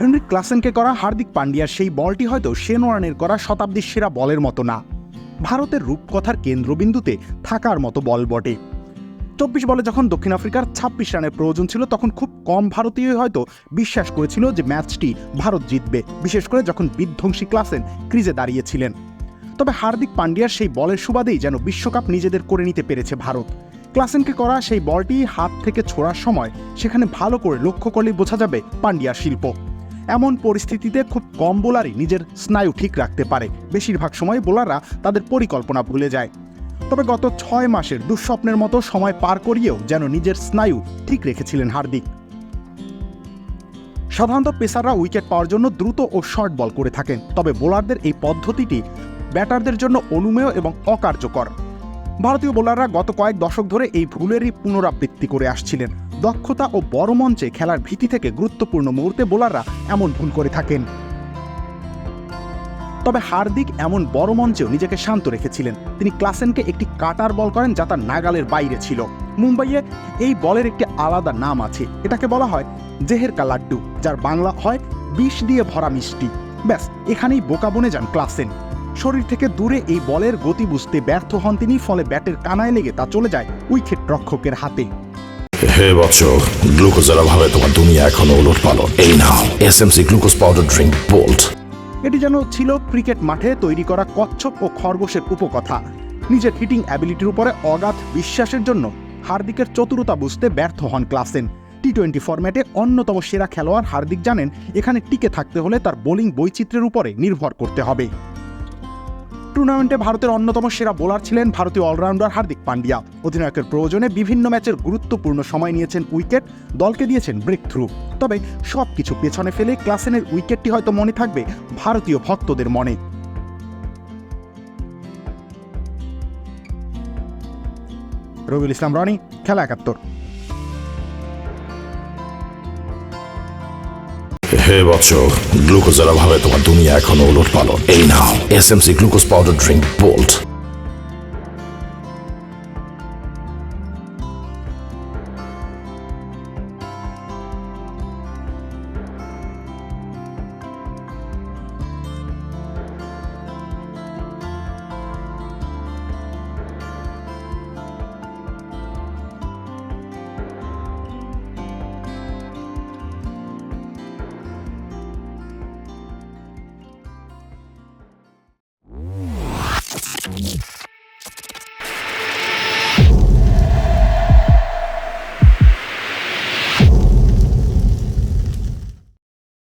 Henry ক্লাসেনকে করা হার্দিক পান্ডিয়ার সেই বলটি হয়তো শেন করা শতাব্দীর সেরা বলের মতো না। ভারতের রূপকথার কেন্দ্রবিন্দুতে থাকার মতো বল বটে। চব্বিশ বলে যখন দক্ষিণ আফ্রিকার ছাব্বিশ রানের প্রয়োজন ছিল, তখন খুব কম ভারতীয় হয়তো বিশ্বাস করেছিল যে ম্যাচটি ভারত জিতবে, বিশেষ করে যখন বিধ্বংসী ক্লাসেন ক্রিজে দাঁড়িয়েছিলেন। তবে হার্দিক পান্ডিয়ার সেই বলের সুবাদেই যেন বিশ্বকাপ নিজেদের করে নিতে পেরেছে ভারত। ক্লাসেনকে করা সেই বলটি হাত থেকে ছোড়ার সময় সেখানে ভালো করে লক্ষ্য করলেই বোঝা যাবে পান্ডিয়ার শিল্প। এমন পরিস্থিতিতে খুব কম বোলারই নিজের স্নায়ু ঠিক রাখতে পারে। বেশিরভাগ সময় বোলাররা তাদের পরিকল্পনা ভুলে যায়। তবে গত ছয় মাসের দুঃস্বপ্নের মতো সময় পার করিয়েও যেন নিজের স্নায়ু ঠিক রেখেছিলেন হার্দিক। সাধারণত পেসাররা উইকেট পাওয়ার জন্য দ্রুত ও শর্ট বল করে থাকেন। তবে বোলারদের এই পদ্ধতিটি ব্যাটারদের জন্য অনুমেয় এবং অকার্যকর। ভারতীয় বোলাররা গত কয়েক দশক ধরে এই ভুলেরই পুনরাবৃত্তি করে আসছিলেন। দক্ষতা ও বড় মঞ্চে খেলার ভীতি থেকে গুরুত্বপূর্ণ মুহূর্তে বোলাররা এমন ভুল করে থাকেন। তবে হার্দিক এমন বড় মঞ্চেও নিজেকে শান্ত রেখেছিলেন। তিনি ক্লাসেনকে একটি কাটার বল করেন যা তার নাগালের বাইরে ছিল। মুম্বাইয়ে এই বলের একটি আলাদা নাম আছে। এটাকে বলা হয় জেহের কা লাড্ডু, যার বাংলা হয় বিষ দিয়ে ভরা মিষ্টি। ব্যাস, এখানেই বোকা বনে যান ক্লাসেন। শরীর থেকে দূরে এই বলের গতি বুঝতে ব্যর্থ হন তিনি, ফলে ব্যাটের কানায় লেগে তা চলে যায় উইকেট রক্ষকের হাতে। হে বৎস গ্লুকোজের অভাবে তোমার দুনিয়া এখনও ওলট পালন এই নাও SMC glucose powder drink bolt এটি যেন ছিল ক্রিকেট মাঠে তৈরি করা কচ্ছপ ও খরগোশের উপকথা। নিজের হিটিং অ্যাবিলিটির উপরে অগাধ বিশ্বাসের জন্য হার্দিকের চতুরতা বুঝতে ব্যর্থ হন ক্লাসেন। টি টোয়েন্টি ফরম্যাটে অন্যতম সেরা খেলোয়াড় হার্দিক জানেন, এখানে টিকে থাকতে হলে তার বোলিং বৈচিত্র্যের উপরে নির্ভর করতে হবে। টুর্নামেন্টে ভারতের অন্যতম সেরা বোলার ছিলেন ভারতীয় অলরাউন্ডার হার্দিক পান্ডিয়া। অধিনায়কের প্রয়োজনে বিভিন্ন ম্যাচের গুরুত্বপূর্ণ সময় নিয়েছেন উইকেট, দলকে দিয়েছেন ব্রেক থ্রু তবে সব কিছু পেছনে ফেলে ক্লাসেনের উইকেটটি হয়তো মনে থাকবে ভারতীয় ভক্তদের মনে। রবিউল ইসলাম, রনি, খেলা একাত্তর। হে বৎস গ্লুকোজের অভাবে তোমার দুনিয়া এখনও উলট পালন এই নাও C glucose powder drink bolt Yeah.